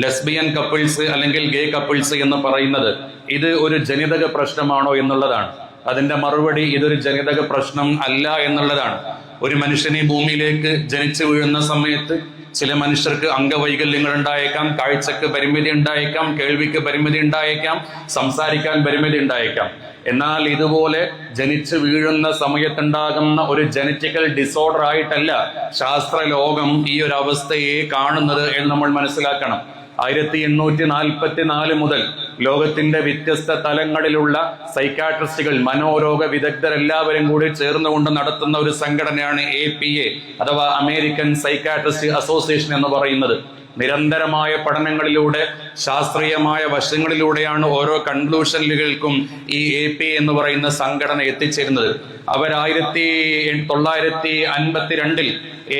Lesbian couples അല്ലെങ്കിൽ gay couples എന്ന് പറയുന്നത് ഇത് ഒരു ജനിതക പ്രശ്നമാണോ എന്നുള്ളതാണ്. അതിന്റെ മറുപടി ഇതൊരു ജനിതക പ്രശ്നം അല്ല എന്നുള്ളതാണ്. ഒരു മനുഷ്യനെ ഭൂമിയിലേക്ക് ജനിച്ചു വീഴുന്ന സമയത്ത് ചില മനുഷ്യർക്ക് അംഗവൈകല്യങ്ങൾ ഉണ്ടായേക്കാം കാഴ്ചക്ക് പരിമിതി ഉണ്ടായേക്കാം കേൾവിക്ക് പരിമിതി ഉണ്ടായേക്കാം സംസാരിക്കാൻ പരിമിതി ഉണ്ടായേക്കാം. എന്നാൽ ഇതുപോലെ ജനിച്ചു വീഴുന്ന സമയത്തുണ്ടാകുന്ന ഒരു ജനറ്റിക്കൽ ഡിസോർഡർ ആയിട്ടല്ല ശാസ്ത്രലോകം ഈ ഒരു അവസ്ഥയെ കാണുന്നത് എന്ന് നമ്മൾ മനസ്സിലാക്കണം. ആയിരത്തി എണ്ണൂറ്റി നാൽപ്പത്തി നാല് മുതൽ ലോകത്തിന്റെ വ്യത്യസ്ത തലങ്ങളിലുള്ള സൈക്കാട്രിസ്റ്റുകൾ മനോരോഗ വിദഗ്ധരെല്ലാവരും കൂടി ചേർന്നുകൊണ്ട് നടത്തുന്ന ഒരു സംഘടനയാണ് എ പി എ അഥവാ അമേരിക്കൻ സൈക്കാട്രിസ്റ്റ് അസോസിയേഷൻ എന്ന് പറയുന്നത്. നിരന്തരമായ പഠനങ്ങളിലൂടെ ശാസ്ത്രീയമായ വശങ്ങളിലൂടെയാണ് ഓരോ കൺക്ലൂഷനുകൾക്കും ഈ എ പി എന്ന് പറയുന്ന സംഘടന എത്തിച്ചേരുന്നത്. അവരായിരത്തി തൊള്ളായിരത്തി അൻപത്തിരണ്ടിൽ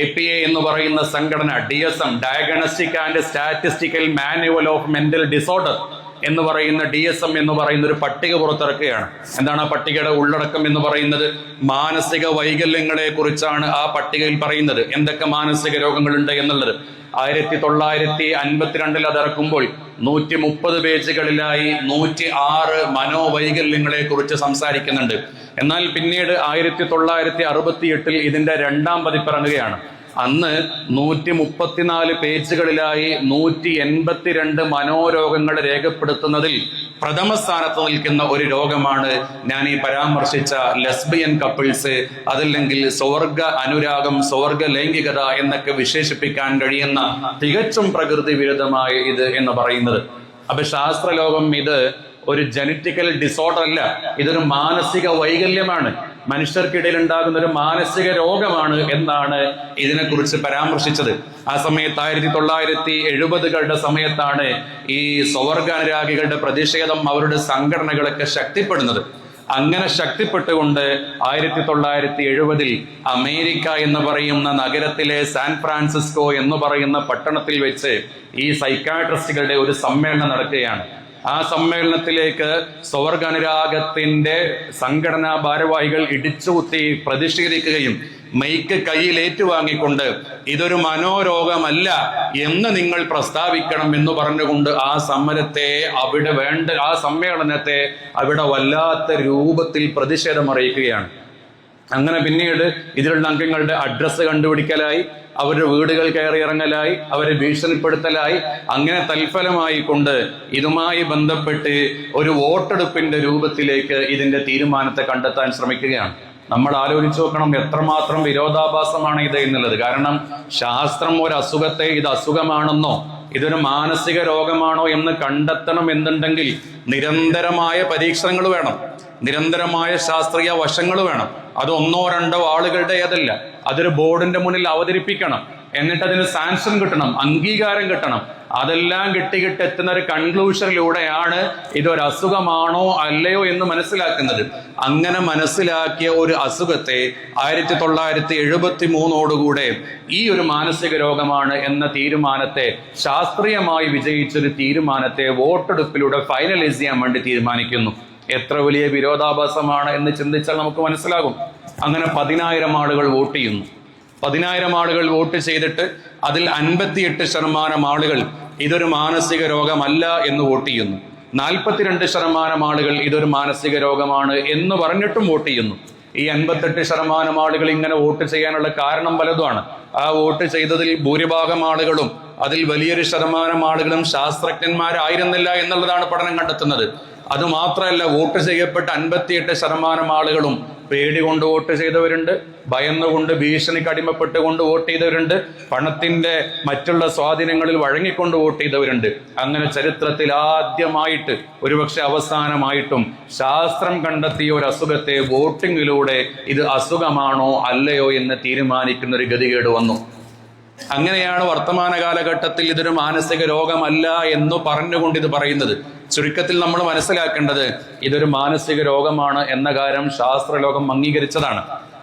എ പി എ എന്ന് പറയുന്ന സംഘടന D S M diagnostic and statistical manual of mental disorder എന്ന് പറയുന്ന ഡി എസ് എം എന്ന് പറയുന്ന ഒരു പട്ടിക പുറത്തിറക്കുകയാണ്. എന്താണ് ആ പട്ടികയുടെ ഉള്ളടക്കം എന്ന് പറയുന്നത്? മാനസിക വൈകല്യങ്ങളെ കുറിച്ചാണ് ആ പട്ടികയിൽ പറയുന്നത്. എന്തൊക്കെ മാനസിക രോഗങ്ങളുണ്ട് എന്നുള്ളത്? ആയിരത്തി തൊള്ളായിരത്തി അൻപത്തിരണ്ടിൽ അത് ഇറക്കുമ്പോൾ നൂറ്റി മുപ്പത് പേജുകളിലായി നൂറ്റി ആറ് മനോവൈകല്യങ്ങളെ കുറിച്ച് സംസാരിക്കുന്നുണ്ട്. എന്നാൽ പിന്നീട് ആയിരത്തി തൊള്ളായിരത്തി അറുപത്തി എട്ടിൽ ഇതിന്റെ രണ്ടാം പതിപ്പിറങ്ങുകയാണ് അന്ന് നൂറ്റി മുപ്പത്തിനാല് പേജുകളിലായി നൂറ്റി എൺപത്തിരണ്ട് മനോരോഗങ്ങൾ രേഖപ്പെടുത്തുന്നതിൽ പ്രഥമ സ്ഥാനത്ത് നിൽക്കുന്ന ഒരു രോഗമാണ് ഞാൻ ഈ പരാമർശിച്ച ലെസ്ബിയൻ കപ്പിൾസ് അതല്ലെങ്കിൽ സ്വർഗ അനുരാഗം സ്വർഗ ലൈംഗികത എന്നൊക്കെ വിശേഷിപ്പിക്കാൻ കഴിയുന്ന തികച്ചും പ്രകൃതി വിരുദ്ധമായ ഇത് എന്ന് പറയുന്നത്. അപ്പൊ ശാസ്ത്രലോകം ഇത് ഒരു ജനറ്റിക്കൽ ഡിസോർഡർ അല്ല ഇതൊരു മാനസിക വൈകല്യമാണ്. മനുഷ്യർക്കിടയിൽ ഉണ്ടാകുന്ന ഒരു മാനസിക രോഗമാണ് എന്നാണ് ഇതിനെക്കുറിച്ച് പരാമർശിച്ചത്. ആ സമയത്ത് ആയിരത്തി തൊള്ളായിരത്തി എഴുപതുകളുടെ സമയത്താണ് ഈ സ്വവർഗാനുരാഗികളുടെ പ്രതിഷേധം അവരുടെ സംഘടനകളൊക്കെ ശക്തിപ്പെടുന്നത്. അങ്ങനെ ശക്തിപ്പെട്ടുകൊണ്ട് ആയിരത്തി തൊള്ളായിരത്തി എഴുപതിൽ അമേരിക്ക എന്ന് പറയുന്ന നഗരത്തിലെ സാൻ ഫ്രാൻസിസ്കോ എന്ന് പറയുന്ന പട്ടണത്തിൽ വെച്ച് ഈ സൈക്കാട്രിസ്റ്റുകളുടെ ഒരു സമ്മേളനം നടക്കുകയാണ്. ആ സമ്മേളനത്തിലേക്ക് സ്വവർഗനുരാഗത്തിന്റെ സംഘടനാ ഭാരവാഹികൾ ഇടിച്ചുകുത്തി പ്രതിഷേധിക്കുകയും മൈക്ക് കയ്യിൽ ഏറ്റുവാങ്ങിക്കൊണ്ട് ഇതൊരു മനോരോഗമല്ല എന്ന് നിങ്ങൾ പ്രസ്താവിക്കണം എന്ന് പറഞ്ഞുകൊണ്ട് ആ സമരത്തെ അവിടെ വേണ്ട ആ സമ്മേളനത്തെ അവിടെ വല്ലാത്ത രൂപത്തിൽ പ്രതിഷേധം അറിയിക്കുകയാണ്. അങ്ങനെ പിന്നീട് ഇതിലുള്ള അംഗങ്ങളുടെ അഡ്രസ്സ് കണ്ടുപിടിക്കലായി. അവരുടെ വീടുകൾ കയറി ഇറങ്ങലായി അവരെ ഭീഷണിപ്പെടുത്തലായി. അങ്ങനെ തൽഫലമായി കൊണ്ട് ഇതുമായി ബന്ധപ്പെട്ട് ഒരു വോട്ടെടുപ്പിന്റെ രൂപത്തിലേക്ക് ഇതിന്റെ തീരുമാനത്തെ കണ്ടെത്താൻ ശ്രമിക്കുകയാണ്. നമ്മൾ ആലോചിച്ച് നോക്കണം എത്രമാത്രം വിരോധാഭാസമാണ് ഇത് എന്നുള്ളത്. കാരണം ശാസ്ത്രം ഒരു അസുഖത്തെ ഇത് അസുഖമാണെന്നോ ഇതൊരു മാനസിക രോഗമാണോ എന്ന് കണ്ടെത്തണം എന്നുണ്ടെങ്കിൽ നിരന്തരമായ പരീക്ഷണങ്ങൾ വേണം. നിരന്തരമായ ശാസ്ത്രീയ വശങ്ങൾ വേണം. അത് ഒന്നോ രണ്ടോ ആളുകളുടെ അതല്ല അതൊരു ബോർഡിന്റെ മുന്നിൽ അവതരിപ്പിക്കണം. എന്നിട്ട് അതിന് സാങ്ഷൻ കിട്ടണം അംഗീകാരം കിട്ടണം. അതെല്ലാം കിട്ടി കിട്ടി എത്തുന്ന ഒരു കൺക്ലൂഷനിലൂടെയാണ് ഇതൊരു അസുഖമാണോ അല്ലയോ എന്ന് മനസ്സിലാക്കുന്നത്. അങ്ങനെ മനസ്സിലാക്കിയ ഒരു അസുഖത്തെ ആയിരത്തി തൊള്ളായിരത്തി എഴുപത്തി മൂന്നോടുകൂടെ ഈ ഒരു മാനസിക രോഗമാണ് എന്ന തീരുമാനത്തെ ശാസ്ത്രീയമായി വിജയിച്ചൊരു തീരുമാനത്തെ വോട്ടെടുപ്പിലൂടെ ഫൈനലൈസ് ചെയ്യാൻ വേണ്ടി തീരുമാനിക്കുന്നു. എത്ര വലിയ വിരോധാഭാസമാണ് എന്ന് ചിന്തിച്ചാൽ നമുക്ക് മനസ്സിലാകും. അങ്ങനെ പതിനായിരം ആളുകൾ വോട്ട് ചെയ്യുന്നു. പതിനായിരം ആളുകൾ വോട്ട് ചെയ്തിട്ട് അതിൽ അൻപത്തിയെട്ട് ശതമാനം ആളുകൾ ഇതൊരു മാനസിക രോഗമല്ല എന്ന് വോട്ട് ചെയ്യുന്നു. നാൽപ്പത്തിരണ്ട് ശതമാനം ആളുകൾ ഇതൊരു മാനസിക രോഗമാണ് എന്ന് പറഞ്ഞിട്ടും വോട്ട് ചെയ്യുന്നു. ഈ അൻപത്തെട്ട് ശതമാനം ആളുകൾ ഇങ്ങനെ വോട്ട് ചെയ്യാനുള്ള കാരണം പലതുമാണ്. ആ വോട്ട് ചെയ്തതിൽ ഭൂരിഭാഗം ആളുകളും അതിൽ വലിയൊരു ശതമാനം ആളുകളും ശാസ്ത്രജ്ഞന്മാരായിരുന്നില്ല എന്നുള്ളതാണ് പഠനം കണ്ടെത്തുന്നത്. അതുമാത്രമല്ല വോട്ട് ചെയ്യപ്പെട്ട അൻപത്തിയെട്ട് ശതമാനം ആളുകളും പേടി കൊണ്ട് വോട്ട് ചെയ്തവരുണ്ട് ഭയന്നുകൊണ്ട് ഭീഷണിക്ക് അടിമപ്പെട്ടുകൊണ്ട് വോട്ട് ചെയ്തവരുണ്ട് പണത്തിന്റെ മറ്റുള്ള സ്വാധീനങ്ങളിൽ വഴങ്ങിക്കൊണ്ട് വോട്ട് ചെയ്തവരുണ്ട്. അങ്ങനെ ചരിത്രത്തിൽ ആദ്യമായിട്ട് ഒരുപക്ഷെ അവസാനമായിട്ടും ശാസ്ത്രം കണ്ടെത്തിയ ഒരു അസുഖത്തെ വോട്ടിങ്ങിലൂടെ ഇത് അസുഖമാണോ അല്ലയോ എന്ന് തീരുമാനിക്കുന്ന ഒരു ഗതികേട് വന്നു. അങ്ങനെയാണ് വർത്തമാന കാലഘട്ടത്തിൽ ഇതൊരു മാനസിക രോഗമല്ല എന്ന് പറഞ്ഞുകൊണ്ട് ഇത് പറയുന്നത്. ചുരുക്കത്തിൽ നമ്മൾ മനസ്സിലാക്കേണ്ടത് ഇതൊരു മാനസിക രോഗമാണ് എന്ന കാര്യം ശാസ്ത്രലോകം അംഗീകരിച്ചതാണ്.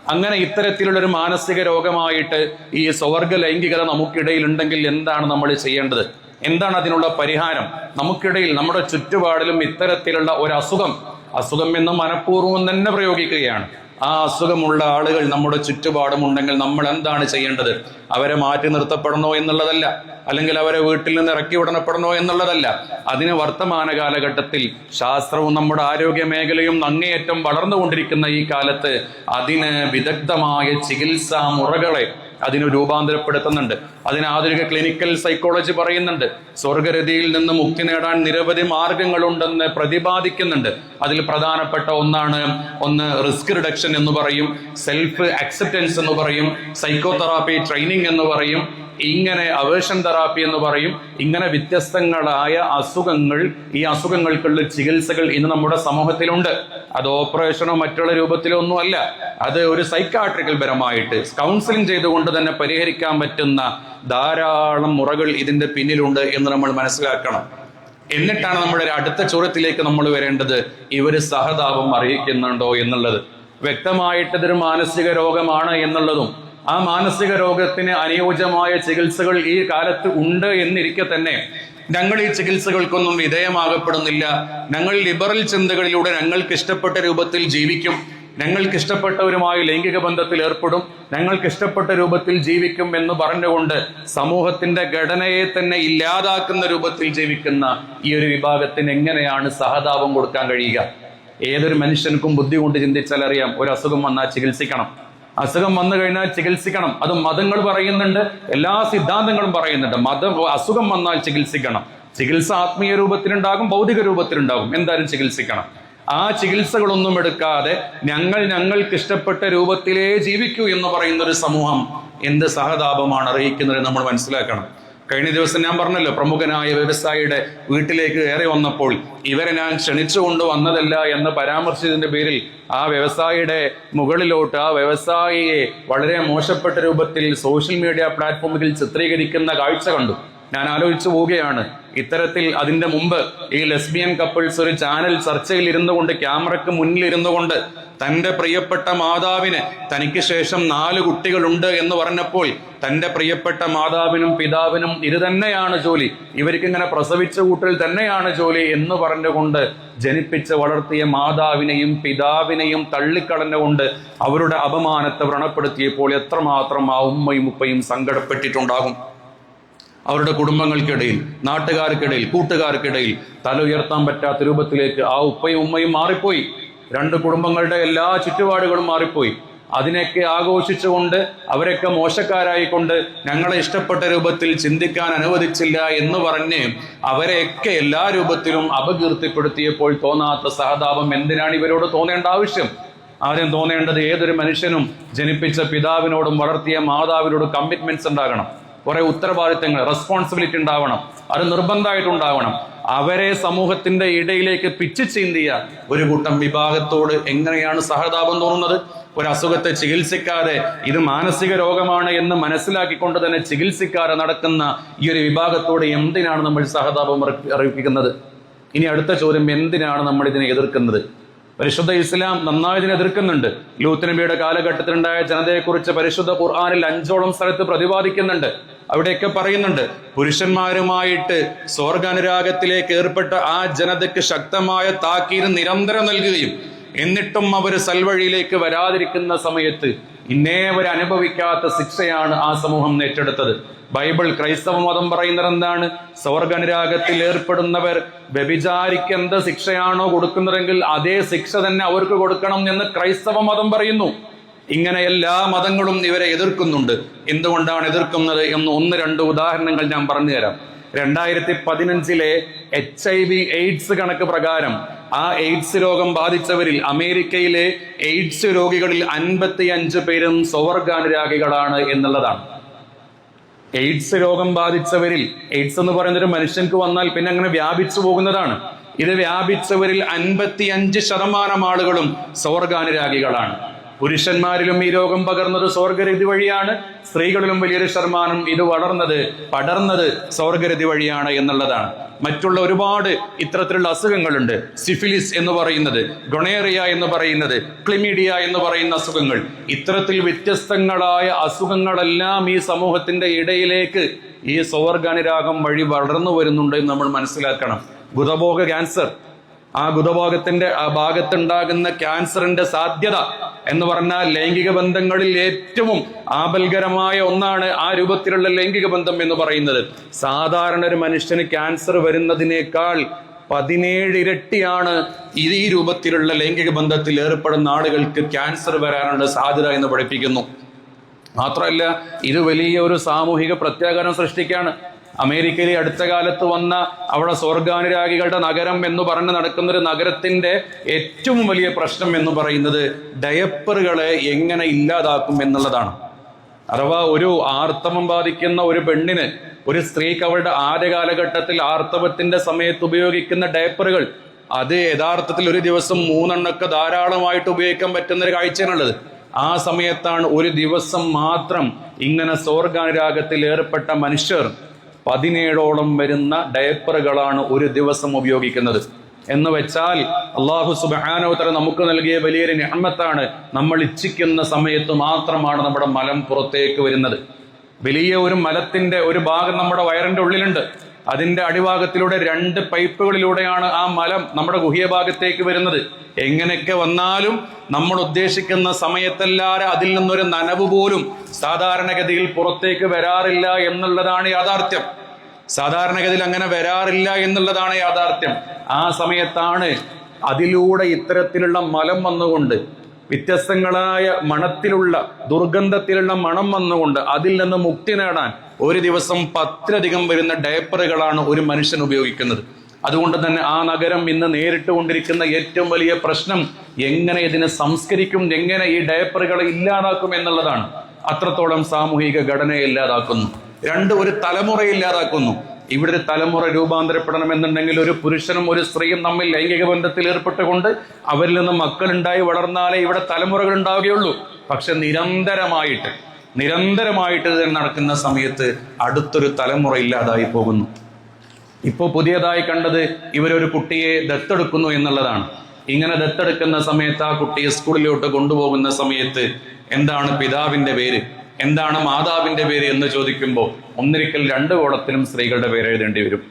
അങ്ങനെ ഇത്തരത്തിലുള്ള ഒരു മാനസിക രോഗമായിട്ട് ഈ സ്വർഗ ലൈംഗികത നമുക്കിടയിൽ ഉണ്ടെങ്കിൽ എന്താണ് നമ്മൾ ചെയ്യേണ്ടത്? എന്താണ് അതിനുള്ള പരിഹാരം? നമുക്കിടയിൽ നമ്മുടെ ചുറ്റുപാടിലും ഇത്തരത്തിലുള്ള ഒരു അസുഖം അസുഖം എന്ന് മനഃപൂർവം തന്നെ പ്രയോഗിക്കുകയാണ്. ആ അസുഖമുള്ള ആളുകൾ നമ്മുടെ ചുറ്റുപാടും ഉണ്ടെങ്കിൽ നമ്മൾ എന്താണ് ചെയ്യേണ്ടത്? അവരെ മാറ്റി നിർത്തപ്പെടണോ എന്നുള്ളതല്ല. അല്ലെങ്കിൽ അവരെ വീട്ടിൽ നിന്ന് ഇറക്കി വിടണപ്പെടണോ എന്നുള്ളതല്ല. അതിന് വർത്തമാന കാലഘട്ടത്തിൽ ശാസ്ത്രവും നമ്മുടെ ആരോഗ്യ മേഖലയും അങ്ങേയറ്റം വളർന്നുകൊണ്ടിരിക്കുന്ന ഈ കാലത്ത് അതിന് വിദഗ്ധമായ ചികിത്സാ മുറകളെ അതിന് രൂപാന്തരപ്പെടുത്തുന്നുണ്ട്. അതിന് ആധുനിക ക്ലിനിക്കൽ സൈക്കോളജി പറയുന്നുണ്ട്. സ്വർഗരതിയിൽ നിന്ന് മുക്തി നേടാൻ നിരവധി മാർഗങ്ങളുണ്ടെന്ന് പ്രതിപാദിക്കുന്നുണ്ട്. അതിൽ പ്രധാനപ്പെട്ട ഒന്നാണ് ഒന്ന് റിസ്ക് റിഡക്ഷൻ എന്ന് പറയും സെൽഫ് അക്സെപ്റ്റൻസ് എന്ന് പറയും സൈക്കോതെറാപ്പി ട്രെയിനിങ് എന്ന് പറയും ഇങ്ങനെ അവേഷൻ തെറാപ്പി എന്ന് പറയും. ഇങ്ങനെ വ്യത്യസ്തങ്ങളായ അസുഖങ്ങൾ ഈ അസുഖങ്ങൾക്കുള്ള ചികിത്സകൾ ഇന്ന് നമ്മുടെ സമൂഹത്തിലുണ്ട്. അത് ഓപ്പറേഷനോ മറ്റുള്ള രൂപത്തിലോ ഒന്നും അല്ല. അത് ഒരു സൈക്കാട്രിക്കൽ പരമായിട്ട് കൗൺസിലിംഗ് ചെയ്തുകൊണ്ട് തന്നെ പരിഹരിക്കാൻ പറ്റുന്ന ധാരാളം മുറകൾ ഇതിന്റെ പിന്നിലുണ്ട് എന്ന് നമ്മൾ മനസ്സിലാക്കണം. എന്നിട്ടാണ് നമ്മുടെ അടുത്ത ചോദ്യത്തിലേക്ക് നമ്മൾ വരേണ്ടത് ഇവർ സഹതാപം അറിയിക്കുന്നുണ്ടോ എന്നുള്ളത്. വ്യക്തമായിട്ട് ഇതൊരു മാനസിക രോഗമാണ് എന്നുള്ളതും ആ മാനസിക രോഗത്തിന് അനുയോജ്യമായ ചികിത്സകൾ ഈ കാലത്ത് ഉണ്ട് എന്നിരിക്കെ തന്നെ ഞങ്ങൾ ഈ ചികിത്സകൾക്കൊന്നും വിധേയമാകപ്പെടുന്നില്ല. ഞങ്ങൾ ലിബറൽ ചിന്തകളിലൂടെ ഞങ്ങൾക്ക് ഇഷ്ടപ്പെട്ട രൂപത്തിൽ ജീവിക്കും. ഞങ്ങൾക്ക് ഇഷ്ടപ്പെട്ടവരുമായി ലൈംഗിക ബന്ധത്തിൽ ഏർപ്പെടും. ഞങ്ങൾക്ക് ഇഷ്ടപ്പെട്ട രൂപത്തിൽ ജീവിക്കും എന്ന് പറഞ്ഞുകൊണ്ട് സമൂഹത്തിന്റെ ഘടനയെ തന്നെ ഇല്ലാതാക്കുന്ന രൂപത്തിൽ ജീവിക്കുന്ന ഈ ഒരു വിഭാഗത്തിന് എങ്ങനെയാണ് സഹതാപം കൊടുക്കാൻ കഴിയുക? ഏതൊരു മനുഷ്യനും ബുദ്ധി കൊണ്ട് ചിന്തിച്ചാൽ അറിയാം ഒരു അസുഖം വന്നാൽ ചികിത്സിക്കണം. അസുഖം വന്നു കഴിഞ്ഞാൽ ചികിത്സിക്കണം. അത് മതങ്ങൾ പറയുന്നുണ്ട്. എല്ലാ സിദ്ധാന്തങ്ങളും പറയുന്നുണ്ട്. മതം അസുഖം വന്നാൽ ചികിത്സിക്കണം. ചികിത്സ ആത്മീയ രൂപത്തിലുണ്ടാകും ഭൗതിക രൂപത്തിലുണ്ടാകും. എന്തായാലും ചികിത്സിക്കണം. ആ ചികിത്സകളൊന്നും എടുക്കാതെ ഞങ്ങൾ ഞങ്ങൾക്ക് ഇഷ്ടപ്പെട്ട രൂപത്തിലേ ജീവിക്കൂ എന്ന് പറയുന്ന ഒരു സമൂഹം എന്ത് സഹതാപമാണ് അറിയിക്കുന്നത് നമ്മൾ മനസ്സിലാക്കണം. കഴിഞ്ഞ ദിവസം ഞാൻ പറഞ്ഞല്ലോ പ്രമുഖനായ വ്യവസായിയുടെ വീട്ടിലേക്ക് ഏറെ വന്നപ്പോൾ ഇവരെ ഞാൻ ക്ഷണിച്ചുകൊണ്ട് വന്നതല്ല എന്ന് പരാമർശിച്ചതിന്റെ പേരിൽ ആ വ്യവസായിയുടെ മുകളിലോട്ട് ആ വ്യവസായിയെ വളരെ മോശപ്പെട്ട രൂപത്തിൽ സോഷ്യൽ മീഡിയ പ്ലാറ്റ്ഫോമുകളിൽ ചിത്രീകരിക്കുന്ന കാഴ്ച കണ്ടു. ഞാൻ ആലോചിച്ചു പോവുകയാണ്. ഇത്തരത്തിൽ അതിന്റെ മുമ്പ് ഈ ലെസ്ബിയൻ കപ്പിൾസ് ഒരു ചാനൽ ചർച്ചയിൽ ഇരുന്നു കൊണ്ട് ക്യാമറയ്ക്ക് മുന്നിൽ ഇരുന്നു കൊണ്ട് തന്റെ പ്രിയപ്പെട്ട മാതാവിന് തനിക്ക് ശേഷം നാല് കുട്ടികളുണ്ട് എന്ന് പറഞ്ഞപ്പോൾ തന്റെ പ്രിയപ്പെട്ട മാതാവിനും പിതാവിനും ഇത് തന്നെയാണ് ജോലി. ഇവർക്ക് ഇങ്ങനെ പ്രസവിച്ച കൂട്ടിൽ തന്നെയാണ് ജോലി എന്ന് പറഞ്ഞുകൊണ്ട് ജനിപ്പിച്ച് വളർത്തിയ മാതാവിനെയും പിതാവിനെയും തള്ളിക്കളഞ്ഞുകൊണ്ട് അവരുടെ അപമാനത്തെ വ്രണപ്പെടുത്തിയപ്പോൾ എത്രമാത്രം ആ ഉമ്മയും ഉപ്പയും സങ്കടപ്പെട്ടിട്ടുണ്ടാകും. അവരുടെ കുടുംബങ്ങൾക്കിടയിൽ നാട്ടുകാർക്കിടയിൽ കൂട്ടുകാർക്കിടയിൽ തല ഉയർത്താൻ പറ്റാത്ത രൂപത്തിലേക്ക് ആ ഉപ്പയും ഉമ്മയും മാറിപ്പോയി. രണ്ട് കുടുംബങ്ങളുടെ എല്ലാ ചുറ്റുപാടുകളും മാറിപ്പോയി. അതിനെയൊക്കെ ആഘോഷിച്ചുകൊണ്ട് അവരൊക്കെ മോശക്കാരായിക്കൊണ്ട് ഞങ്ങളെ ഇഷ്ടപ്പെട്ട രൂപത്തിൽ ചിന്തിക്കാൻ അനുവദിച്ചില്ല എന്ന് പറഞ്ഞ് അവരെയൊക്കെ എല്ലാ രൂപത്തിലും അപകീർത്തിപ്പെടുത്തിയപ്പോൾ തോന്നാത്ത സഹതാപം എന്തിനാണ് ഇവരോട് തോന്നേണ്ട ആവശ്യം? ആദ്യം തോന്നേണ്ടത് ഏതൊരു മനുഷ്യനും ജനിപ്പിച്ച പിതാവിനോടും വളർത്തിയ മാതാവിനോടും കമ്മിറ്റ്മെന്റ്സ് ഉണ്ടാകണം. കുറെ ഉത്തരവാദിത്തങ്ങൾ റെസ്പോൺസിബിലിറ്റി ഉണ്ടാവണം അത് നിർബന്ധമായിട്ടുണ്ടാവണം. അവരെ സമൂഹത്തിന്റെ ഇടയിലേക്ക് പിച്ചു ചീന്തിയ ഒരു കൂട്ടം വിഭാഗത്തോട് എങ്ങനെയാണ് സഹതാപം തോന്നുന്നത്? ഒരു അസുഖത്തെ ചികിത്സിക്കാതെ ഇത് മാനസിക രോഗമാണ് എന്ന് മനസ്സിലാക്കിക്കൊണ്ട് തന്നെ ചികിത്സിക്കാതെ നടക്കുന്ന ഈ ഒരു വിഭാഗത്തോട് എന്തിനാണ് നമ്മൾ സഹതാപം അറിയിക്കുന്നത്? ഇനി അടുത്ത ചോദ്യം എന്തിനാണ് നമ്മൾ ഇതിനെ എതിർക്കുന്നത്? പരിശുദ്ധ ഇസ്ലാം നന്നായി ഇതിനെ എതിർക്കുന്നുണ്ട്. ലൂത്ത് നബിയുടെ കാലഘട്ടത്തിലുണ്ടായ ജനതയെക്കുറിച്ച് പരിശുദ്ധ ഖുർആാനിൽ അഞ്ചോളം സ്ഥലത്ത് പ്രതിപാദിക്കുന്നുണ്ട്. അവിടെയൊക്കെ പറയുന്നുണ്ട് പുരുഷന്മാരുമായിട്ട് സ്വർഗാനുരാഗത്തിലേക്ക് ഏർപ്പെട്ട ആ ജനതയ്ക്ക് ശക്തമായ താക്കീത് നിരന്തരം നൽകുകയും എന്നിട്ടും അവർ സൽവഴിയിലേക്ക് വരാതിരിക്കുന്ന സമയത്ത് ഇന്നേ അനുഭവിക്കാത്ത ശിക്ഷയാണ് ആ സമൂഹം ഏറ്റെടുത്തത്. ബൈബിൾ ക്രൈസ്തവ മതം പറയുന്നത് എന്താണ്? സ്വർഗനുരാഗത്തിൽ ഏർപ്പെടുന്നവർ വ്യഭിചാരിക്ക് എന്ത് ശിക്ഷയാണോ കൊടുക്കുന്നതെങ്കിൽ അതേ ശിക്ഷ തന്നെ അവർക്ക് കൊടുക്കണം എന്ന് ക്രൈസ്തവ മതം പറയുന്നു. ഇങ്ങനെ എല്ലാ മതങ്ങളും ഇവരെ എതിർക്കുന്നുണ്ട്. എന്തുകൊണ്ടാണ് എതിർക്കുന്നത് എന്ന് ഒന്ന് രണ്ട് ഉദാഹരണങ്ങൾ ഞാൻ പറഞ്ഞു തരാം. രണ്ടായിരത്തി പതിനഞ്ചിലെ എച്ച് ഐ വി എയ്ഡ്സ് കണക്ക് പ്രകാരം ആ എയ്ഡ്സ് രോഗം ബാധിച്ചവരിൽ അമേരിക്കയിലെ എയ്ഡ്സ് രോഗികളിൽ അൻപത്തി അഞ്ച് പേരും സ്വവർഗാനുരാഗികളാണ് എന്നുള്ളതാണ്. എയ്ഡ്സ് രോഗം ബാധിച്ചവരിൽ എയ്ഡ്സ് എന്ന് പറയുന്ന ഒരു മനുഷ്യൻക്ക് വന്നാൽ പിന്നെ അങ്ങനെ വ്യാപിച്ചു പോകുന്നതാണ്. ഇത് വ്യാപിച്ചവരിൽ അൻപത്തി അഞ്ച് ശതമാനം ആളുകളും സ്വർഗാനുരാഗികളാണ്. പുരുഷന്മാരിലും ഈ രോഗം പകർന്നത് സ്വർഗരതി വഴിയാണ് സ്ത്രീകളിലും വലിയൊരു ശതമാനം ഇത് വളർന്നത് പടർന്നത് സ്വർഗരതി വഴിയാണ് എന്നുള്ളതാണ്. മറ്റുള്ള ഒരുപാട് ഇത്തരത്തിലുള്ള അസുഖങ്ങളുണ്ട്. സിഫിലിസ് എന്ന് പറയുന്നത് ഗൊണേറിയ എന്ന് പറയുന്നത് ക്ലിമീഡിയ എന്ന് പറയുന്ന അസുഖങ്ങൾ. ഇത്തരത്തിൽ വ്യത്യസ്തങ്ങളായ അസുഖങ്ങളെല്ലാം ഈ സമൂഹത്തിന്റെ ഇടയിലേക്ക് ഈ സ്വർഗാനുരാഗം വഴി വളർന്നു വരുന്നുണ്ട് എന്ന് നമ്മൾ മനസ്സിലാക്കണം. ഗുതഭോഗ ക്യാൻസർ ആ ഗുദഭാഗത്തിന്റെ ആ ഭാഗത്തുണ്ടാകുന്ന ക്യാൻസറിന്റെ സാധ്യത എന്ന് പറഞ്ഞാൽ ലൈംഗിക ബന്ധങ്ങളിൽ ഏറ്റവും ആപൽകരമായ ഒന്നാണ് ആ രൂപത്തിലുള്ള ലൈംഗിക ബന്ധം എന്ന് പറയുന്നത്. സാധാരണ ഒരു മനുഷ്യന് ക്യാൻസർ വരുന്നതിനേക്കാൾ പതിനേഴ് ഇരട്ടിയാണ് ഈ രൂപത്തിലുള്ള ലൈംഗിക ബന്ധത്തിൽ ഏർപ്പെടുന്ന ആളുകൾക്ക് ക്യാൻസർ വരാനുള്ള സാധ്യത എന്ന് പഠിപ്പിക്കുന്നു. മാത്രമല്ല ഇത് വലിയ ഒരു സാമൂഹിക പ്രത്യാഘാതം സൃഷ്ടിക്കുകയാണ്. അമേരിക്കയിലെ അടുത്ത കാലത്ത് വന്ന അവിടെ സ്വർഗാനുരാഗികളുടെ നഗരം എന്ന് പറഞ്ഞ് നടക്കുന്ന ഒരു നഗരത്തിന്റെ ഏറ്റവും വലിയ പ്രശ്നം എന്ന് പറയുന്നത് ഡയപ്പറുകളെ എങ്ങനെ ഇല്ലാതാക്കും എന്നുള്ളതാണ്. അഥവാ ഒരു ആർത്തവം ബാധിക്കുന്ന ഒരു പെണ്ണിന് ഒരു സ്ത്രീക്ക് അവളുടെ ആദ്യ കാലഘട്ടത്തിൽ ആർത്തവത്തിന്റെ സമയത്ത് ഉപയോഗിക്കുന്ന ഡയപ്പറുകൾ അത് യഥാർത്ഥത്തിൽ ഒരു ദിവസം മൂന്നെണ്ണൊക്കെ ധാരാളമായിട്ട് ഉപയോഗിക്കാൻ പറ്റുന്ന ഒരു കാഴ്ചയാണുള്ളത്. ആ സമയത്താണ് ഒരു ദിവസം മാത്രം ഇങ്ങനെ സ്വർഗാനുരാഗത്തിൽ ഏർപ്പെട്ട മനുഷ്യർ പതിനേഴോളം വരുന്ന ഡയപ്പറുകളാണ് ഒരു ദിവസം ഉപയോഗിക്കുന്നത്. എന്ന് വെച്ചാൽ അള്ളാഹു സുബാനോത്തര നമുക്ക് നൽകിയ വലിയൊരു ഞാമത്താണ് നമ്മൾ ഇച്ഛിക്കുന്ന സമയത്ത് മാത്രമാണ് നമ്മുടെ മലം പുറത്തേക്ക് വരുന്നത്. വലിയ ഒരു മലത്തിന്റെ ഒരു ഭാഗം നമ്മുടെ വയറിന്റെ ഉള്ളിലുണ്ട്. അതിന്റെ അടിഭാഗത്തിലൂടെ രണ്ട് പൈപ്പുകളിലൂടെയാണ് ആ മലം നമ്മുടെ ഗുഹ്യ ഭാഗത്തേക്ക് വരുന്നത്. എങ്ങനെയൊക്കെ വന്നാലും നമ്മൾ ഉദ്ദേശിക്കുന്ന സമയത്തല്ലാതെ അതിൽ നിന്നൊരു നനവ് പോലും സാധാരണഗതിയിൽ പുറത്തേക്ക് വരാറില്ല എന്നുള്ളതാണ് യാഥാർത്ഥ്യം. സാധാരണഗതിയിൽ അങ്ങനെ വരാറില്ല എന്നുള്ളതാണ് യാഥാർത്ഥ്യം. ആ സമയത്താണ് അതിലൂടെ ഇത്തരത്തിലുള്ള മലം വന്നുകൊണ്ട് വ്യത്യസ്തങ്ങളായ മണത്തിലുള്ള ദുർഗന്ധത്തിലുള്ള മണം വന്നുകൊണ്ട് അതിൽ നിന്ന് മുക്തി നേടാൻ ഒരു ദിവസം പത്തിലധികം വരുന്ന ഡയപ്പറുകളാണ് ഒരു മനുഷ്യൻ ഉപയോഗിക്കുന്നത്. അതുകൊണ്ട് തന്നെ ആ നഗരം ഇന്ന് നേരിട്ട് കൊണ്ടിരിക്കുന്ന ഏറ്റവും വലിയ പ്രശ്നം എങ്ങനെ ഇതിനെ സംസ്കരിക്കും എങ്ങനെ ഈ ഡയപ്പറുകളെ ഇല്ലാതാക്കും എന്നുള്ളതാണ്. അത്രത്തോളം സാമൂഹിക ഘടനയെ ഇല്ലാതാക്കുന്നു. രണ്ട് ഒരു തലമുറ ഇല്ലാതാക്കുന്നു. ഇവിടെ ഒരു തലമുറ രൂപാന്തരപ്പെടണമെന്നുണ്ടെങ്കിൽ ഒരു പുരുഷനും ഒരു സ്ത്രീയും തമ്മിൽ ലൈംഗിക ബന്ധത്തിൽ ഏർപ്പെട്ടുകൊണ്ട് അവരിൽ നിന്ന് മക്കളുണ്ടായി വളർന്നാലേ ഇവിടെ തലമുറകൾ ഉണ്ടാവുകയുള്ളൂ. പക്ഷെ നിരന്തരമായിട്ട് നിരന്തരമായിട്ട് നടക്കുന്ന സമയത്ത് അടുത്തൊരു തലമുറ ഇല്ലാതായി പോകുന്നു. ഇപ്പോൾ പുതിയതായി കണ്ടത് ഇവരൊരു കുട്ടിയെ ദത്തെടുക്കുന്നു എന്നുള്ളതാണ്. ഇങ്ങനെ ദത്തെടുക്കുന്ന സമയത്ത് ആ കുട്ടിയെ സ്കൂളിലോട്ട് കൊണ്ടുപോകുന്ന സമയത്ത് എന്താണ് പിതാവിന്റെ പേര്? എന്താണ് മാതാവിന്റെ പേര് എന്ന് ചോദിക്കുമ്പോൾ ഒന്നിരിക്കൽ രണ്ട് കോളത്തിലും സ്ത്രീകളുടെ പേര് എഴുതേണ്ടി വരും.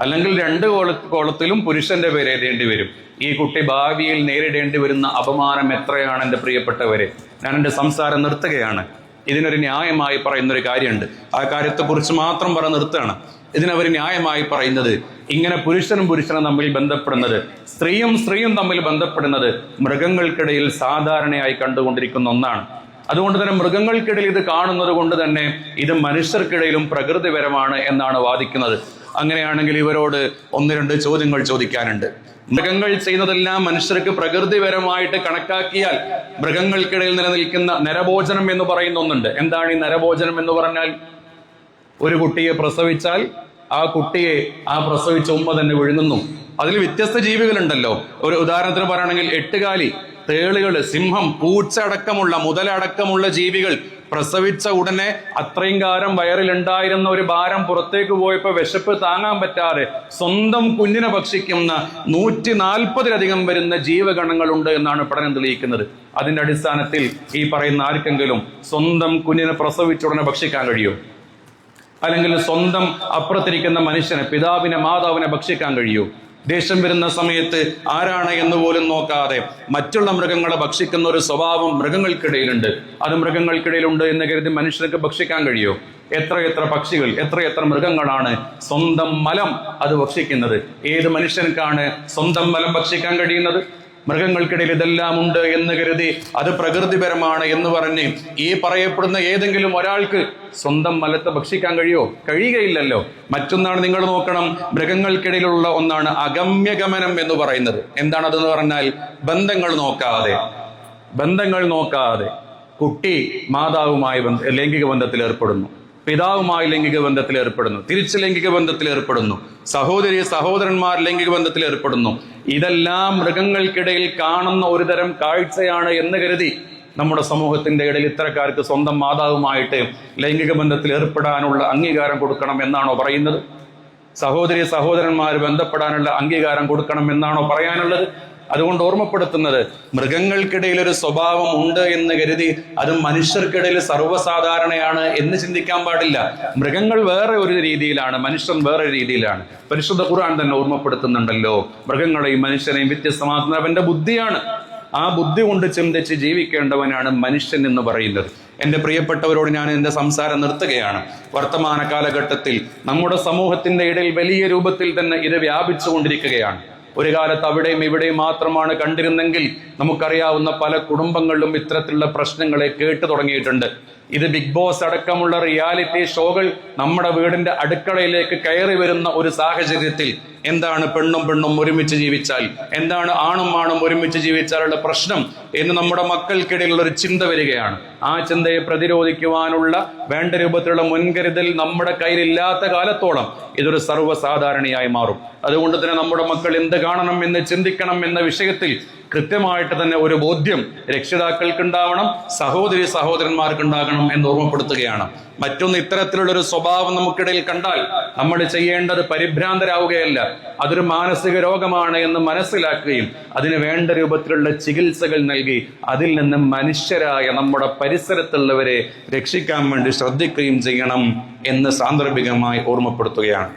അല്ലെങ്കിൽ രണ്ട് കോള കോളത്തിലും പുരുഷന്റെ പേര് എഴുതേണ്ടി വരും. ഈ കുട്ടി ഭാവിയിൽ നേരിടേണ്ടി വരുന്ന അപമാനം എത്രയാണ് എന്റെ പ്രിയപ്പെട്ടവരെ? ഞാൻ എന്റെ സംസാരം നിർത്തുകയാണ്. ഇതിനൊരു ന്യായമായി പറയുന്ന ഒരു കാര്യമുണ്ട്. ആ കാര്യത്തെക്കുറിച്ച് മാത്രം പറ നിർത്തുകയാണ്. ഇതിനവർ ന്യായമായി പറയുന്നത് ഇങ്ങനെ പുരുഷനും പുരുഷനും തമ്മിൽ ബന്ധപ്പെടുന്നത് സ്ത്രീയും സ്ത്രീയും തമ്മിൽ ബന്ധപ്പെടുന്നത് മൃഗങ്ങൾക്കിടയിൽ സാധാരണയായി കണ്ടുകൊണ്ടിരിക്കുന്ന ഒന്നാണ്. അതുകൊണ്ട് തന്നെ മൃഗങ്ങൾക്കിടയിൽ ഇത് കാണുന്നത് കൊണ്ട് തന്നെ ഇത് മനുഷ്യർക്കിടയിലും പ്രകൃതിപരമാണ് എന്നാണ് വാദിക്കുന്നത്. അങ്ങനെയാണെങ്കിൽ ഇവരോട് ഒന്ന് രണ്ട് ചോദ്യങ്ങൾ ചോദിക്കാനുണ്ട്. മൃഗങ്ങൾ ചെയ്യുന്നതെല്ലാം മനുഷ്യർക്ക് പ്രകൃതിപരമായിട്ട് കണക്കാക്കിയാൽ മൃഗങ്ങൾക്കിടയിൽ നിലനിൽക്കുന്ന നരഭോജനം എന്ന് പറയുന്ന ഒന്നുണ്ട്. എന്താണ് ഈ നരഭോജനം എന്ന് പറഞ്ഞാൽ? ഒരു കുട്ടിയെ പ്രസവിച്ചാൽ ആ കുട്ടിയെ ആ പ്രസവിച്ച ഉമ്മ തന്നെ വിഴുങ്ങുന്നു. അതിൽ വ്യത്യസ്ത ജീവികളുണ്ടല്ലോ. ഒരു ഉദാഹരണത്തിന് പറയുകയാണെങ്കിൽ എട്ടുകാലി. തേളുകൾ സിംഹം പൂച്ച അടക്കമുള്ള മുതലടക്കമുള്ള ജീവികൾ പ്രസവിച്ച ഉടനെ അത്രയും കാലം വയറിലുണ്ടായിരുന്ന ഒരു ഭാരം പുറത്തേക്ക് പോയപ്പോൾ വിശപ്പ് താങ്ങാൻ പറ്റാതെ സ്വന്തം കുഞ്ഞിനെ ഭക്ഷിക്കുന്ന നൂറ്റി നാൽപ്പതിലധികം വരുന്ന ജീവഗണങ്ങളുണ്ട് എന്നാണ് പഠനം തെളിയിക്കുന്നത്. അതിന്റെ അടിസ്ഥാനത്തിൽ ഈ പറയുന്ന ആർക്കെങ്കിലും സ്വന്തം കുഞ്ഞിനെ പ്രസവിച്ച ഉടനെ ഭക്ഷിക്കാൻ കഴിയും? അല്ലെങ്കിൽ സ്വന്തം അപ്പുറത്തിരിക്കുന്ന മനുഷ്യനെ പിതാവിനെ മാതാവിനെ ഭക്ഷിക്കാൻ കഴിയൂ? ദേഷ്യം വരുന്ന സമയത്ത് ആരാണ് എന്ന് പോലും നോക്കാതെ മറ്റുള്ള മൃഗങ്ങളെ ഭക്ഷിക്കുന്ന ഒരു സ്വഭാവം മൃഗങ്ങൾക്കിടയിലുണ്ട്. അത് മൃഗങ്ങൾക്കിടയിലുണ്ട് എന്ന് കരുതി മനുഷ്യർക്ക് ഭക്ഷിക്കാൻ കഴിയോ? എത്ര എത്ര പക്ഷികൾ എത്ര എത്ര മൃഗങ്ങളാണ് സ്വന്തം മലം അത് ഭക്ഷിക്കുന്നത്? ഏത് മനുഷ്യനക്കാണ് സ്വന്തം മലം ഭക്ഷിക്കാൻ കഴിയുന്നത്? മൃഗങ്ങൾക്കിടയിൽ ഇതെല്ലാം ഉണ്ട് എന്ന് കരുതി അത് പ്രകൃതിപരമാണ് എന്ന് പറഞ്ഞ് ഈ പറയപ്പെടുന്ന ഏതെങ്കിലും ഒരാൾക്ക് സ്വന്തം മലത്തെ ഭക്ഷിക്കാൻ കഴിയോ? കഴിയുകയില്ലല്ലോ. മറ്റൊന്നാണ് നിങ്ങൾ നോക്കണം മൃഗങ്ങൾക്കിടയിലുള്ള ഒന്നാണ് അഗമ്യഗമനം എന്ന് പറയുന്നത്. എന്താണ് അതെന്ന് പറഞ്ഞാൽ ബന്ധങ്ങൾ നോക്കാതെ. ബന്ധങ്ങൾ നോക്കാതെ. കുട്ടി മാതാവുമായി ബന്ധ ലൈംഗിക ബന്ധത്തിൽ ഏർപ്പെടുന്നു. പിതാവുമായി ലൈംഗിക ബന്ധത്തിൽ ഏർപ്പെടുന്നു. തിരിച്ച് ലൈംഗിക ബന്ധത്തിൽ ഏർപ്പെടുന്നു. സഹോദരി സഹോദരന്മാർ ലൈംഗിക ബന്ധത്തിൽ ഏർപ്പെടുന്നു. ഇതെല്ലാം മൃഗങ്ങൾക്കിടയിൽ കാണുന്ന ഒരു തരം കാഴ്ചയാണ് എന്ന് കരുതി നമ്മുടെ സമൂഹത്തിന്റെ ഇടയിൽ ഇത്തരക്കാർക്ക് സ്വന്തം മാതാവുമായിട്ട് ലൈംഗിക ബന്ധത്തിൽ ഏർപ്പെടാനുള്ള അംഗീകാരം കൊടുക്കണം എന്നാണോ പറയുന്നത്? സഹോദരി സഹോദരന്മാർ ബന്ധപ്പെടാനുള്ള അംഗീകാരം കൊടുക്കണം എന്നാണോ പറയാനുള്ളത്? അതുകൊണ്ട് ഓർമ്മപ്പെടുത്തുന്നത് മൃഗങ്ങൾക്കിടയിൽ ഒരു സ്വഭാവം ഉണ്ട് എന്ന് കരുതി അത് മനുഷ്യർക്കിടയിൽ സർവസാധാരണയാണ് എന്ന് ചിന്തിക്കാൻ പാടില്ല. മൃഗങ്ങൾ വേറെ ഒരു രീതിയിലാണ് മനുഷ്യൻ വേറെ രീതിയിലാണ്. പരിശുദ്ധ ഖുർആൻ തന്നെ ഓർമ്മപ്പെടുത്തുന്നുണ്ടല്ലോ മൃഗങ്ങളെയും മനുഷ്യനെയും വ്യത്യസ്തമാക്കുന്നത് അവന്റെ ബുദ്ധിയാണ്. ആ ബുദ്ധി കൊണ്ട് ചിന്തിച്ച് ജീവിക്കേണ്ടവനാണ് മനുഷ്യൻ എന്ന് പറയുന്നത്. എന്റെ പ്രിയപ്പെട്ടവരോട് ഞാൻ എന്റെ സംസാരം നിർത്തുകയാണ്. വർത്തമാന കാലഘട്ടത്തിൽ നമ്മുടെ സമൂഹത്തിന്റെ ഇടയിൽ വലിയ രൂപത്തിൽ തന്നെ ഇത് വ്യാപിച്ചുകൊണ്ടിരിക്കുകയാണ്. ഒരു കാലത്ത് അവിടെയും ഇവിടെയും മാത്രമാണ് കണ്ടിരുന്നെങ്കിൽ നമുക്കറിയാവുന്ന പല കുടുംബങ്ങളിലും ഇത്തരത്തിലുള്ള പ്രശ്നങ്ങളെ കേട്ടു തുടങ്ങിയിട്ടുണ്ട്. ഇത് ബിഗ് ബോസ് അടക്കമുള്ള റിയാലിറ്റി ഷോകൾ നമ്മുടെ വീടിന്റെ അടുക്കളയിലേക്ക് കയറി വരുന്ന ഒരു സാഹചര്യത്തിൽ എന്താണ് പെണ്ണും പെണ്ണും ഒരുമിച്ച് ജീവിച്ചാൽ എന്താണ് ആണും ആണും ഒരുമിച്ച് ജീവിച്ചാലുള്ള പ്രശ്നം എന്ന് നമ്മുടെ മക്കൾക്കിടയിലുള്ള ഒരു ചിന്ത വരികയാണ്. ആ ചിന്തയെ പ്രതിരോധിക്കുവാനുള്ള വേണ്ട രൂപത്തിലുള്ള മുൻകരുതൽ നമ്മുടെ കയ്യിലില്ലാത്ത കാലത്തോളം ഇതൊരു സർവസാധാരണയായി മാറും. അതുകൊണ്ട് തന്നെ നമ്മുടെ മക്കൾ എന്ത് കാണണം എന്ന് ചിന്തിക്കണം എന്ന വിഷയത്തിൽ കൃത്യമായിട്ട് തന്നെ ഒരു ബോധ്യം രക്ഷിതാക്കൾക്ക് ഉണ്ടാവണം സഹോദരി സഹോദരന്മാർക്കുണ്ടാകണം എന്ന് ഓർമ്മപ്പെടുത്തുകയാണ്. മറ്റൊന്ന് ഇത്തരത്തിലുള്ള ഒരു സ്വഭാവം നമുക്കിടയിൽ കണ്ടാൽ നമ്മൾ ചെയ്യേണ്ടത് പരിഭ്രാന്തരാവുകയല്ല. അതൊരു മാനസിക രോഗമാണ് എന്ന് മനസ്സിലാക്കുകയും അതിന് വേണ്ട രൂപത്തിലുള്ള ചികിത്സകൾ നൽകി അതിൽ നിന്ന് മനുഷ്യരായ നമ്മുടെ പരിസരത്തുള്ളവരെ രക്ഷിക്കാൻ വേണ്ടി ശ്രദ്ധിക്കുകയും ചെയ്യണം എന്ന് സാന്ദർഭികമായി ഓർമ്മപ്പെടുത്തുകയാണ്.